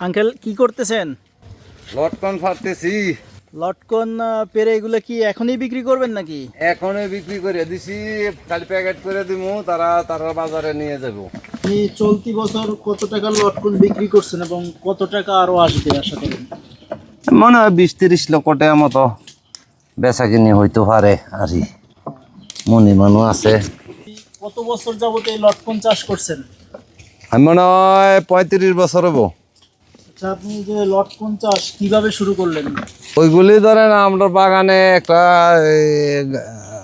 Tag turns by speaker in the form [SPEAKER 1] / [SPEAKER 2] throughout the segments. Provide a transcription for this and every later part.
[SPEAKER 1] Uncle কি করতেছেন?
[SPEAKER 2] লটকন ফাটতেছি।
[SPEAKER 1] লটকন পেরে এগুলো কি এখনই বিক্রি করবেন নাকি?
[SPEAKER 2] এখনই বিক্রি করে দিছি খালি প্যাকেট করে দিমু তারা তারা বাজারে নিয়ে যাব।
[SPEAKER 1] আপনি চলতি বছর কত টাকা লটকন বিক্রি করছেন এবং কত টাকা আরও আসবে আশা করেন?
[SPEAKER 2] মনে হয় বিশ তিরিশ লক্ষ টাকা মতো বেচা কিনি হইতে পারে আরই। মনি মানুষ আছে।
[SPEAKER 1] কত বছর যাবত এই লটকন চাষ করছেন?
[SPEAKER 2] আমি মনে হয় পঁয়ত্রিশ বছর হব।
[SPEAKER 1] আচ্ছা আপনি যে লটকন চাষ কীভাবে শুরু করলেন?
[SPEAKER 2] ওইগুলি ধরেন আমরা বাগানে একটা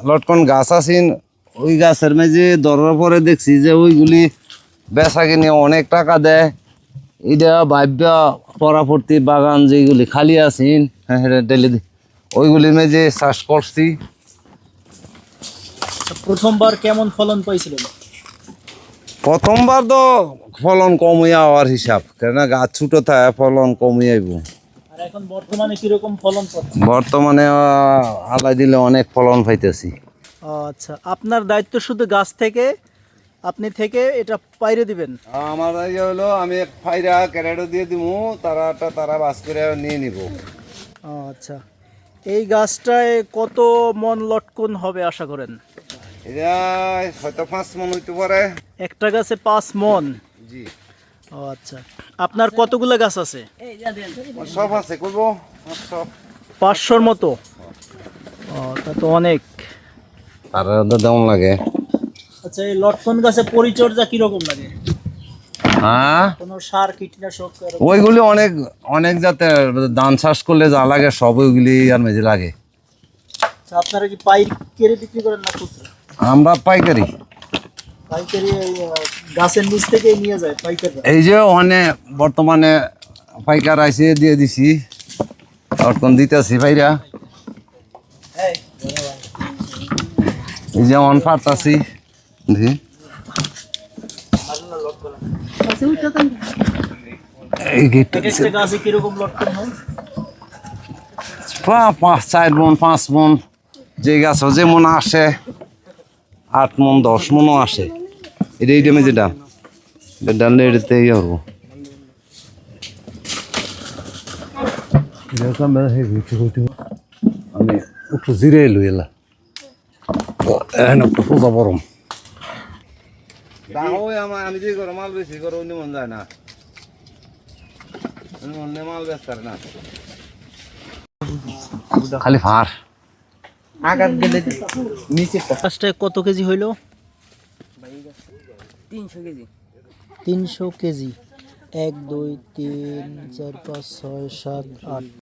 [SPEAKER 2] লটকন গাছ আছেন ওই গাছের মেঝে ধরার পরে দেখছি যে ওইগুলি বেচা কিনে অনেক টাকা দেয়। এটা ভাব্যা পরাপর্তি বাগান যেগুলি খালি আছেন হ্যাঁ হ্যাঁ ডেলি ওইগুলির মেঝে চাষ করছি।
[SPEAKER 1] আচ্ছা, প্রথমবার কেমন ফলন পাইছিলেন?
[SPEAKER 2] প্রথমবার তো ফলন কমিয়ে হওয়ার হিসাব কেননা গাছ ছোটো থাকে ফলন কমিয়ে আইব
[SPEAKER 1] আর এখন বর্তমানে কীরকম ফলন
[SPEAKER 2] বর্তমানে আলাই দিলে অনেক ফলন পাইতেছি।
[SPEAKER 1] আচ্ছা আপনার দায়িত্ব শুধু গাছ থেকে আপনি থেকে এটা পাইরে দিবেন?
[SPEAKER 2] আমার ইয়ে হলো আমি ফাইরা ক্যারেটও দিয়ে দিমু তারাটা তারা বাস করে নিয়ে নিব।
[SPEAKER 1] আচ্ছা এই গাছটায় কত মন লটকন হবে আশা করেন?
[SPEAKER 2] এটা হয়তো পাঁচ মন হইতে পারে।
[SPEAKER 1] একটা গাছে পাঁচ মন?
[SPEAKER 2] জি।
[SPEAKER 1] ও আচ্ছা। আপনার কতগুলো গাছ আছে?
[SPEAKER 2] সব আছে করব? আমার
[SPEAKER 1] পাঁচশোর মতো? ও তা তো অনেক।
[SPEAKER 2] আর দাম লাগে?
[SPEAKER 1] আচ্ছা এই লটকন গাছে পরিচর্যা কীরকম লাগে?
[SPEAKER 2] হ্যাঁ?
[SPEAKER 1] কোনো সার কীটনাশক
[SPEAKER 2] ওইগুলি অনেক অনেক জাতের ধান চাষ করলে যা লাগে সব ওইগুলি আর মেঝে লাগে।
[SPEAKER 1] আচ্ছা, আপনারা কি পাইকারি বিক্রি করেন না খুচরা?
[SPEAKER 2] আমরা পাইকারি।
[SPEAKER 1] এই,
[SPEAKER 2] যে অনেক বর্তমানে পাইকার আইসে দিয়ে দিছি। অর্কন দিতেছি ভাইরা। এই যে অন দেখি। পা- পাঁচ চার বোন পাঁচ বোন যে গাছ যেমন আসে। আট মন দশ মনও আসে। এটা এই টাইমে যেটা ডালে এটাতে ইয়ে হব। আমি একটু জিরে এলো এলা। এখন একটু পূজা গরম আমি যে করো মাল বেশি অন্য মন যায় না। মাল ব্যস্ত না। খালি ফার
[SPEAKER 3] আঘাত গেলে নিচে
[SPEAKER 1] গাছটায় কত কেজি হইল?
[SPEAKER 3] তিনশো কেজি।
[SPEAKER 1] তিনশো কেজি। এক দুই তিন চার পাঁচ ছয় সাত আট।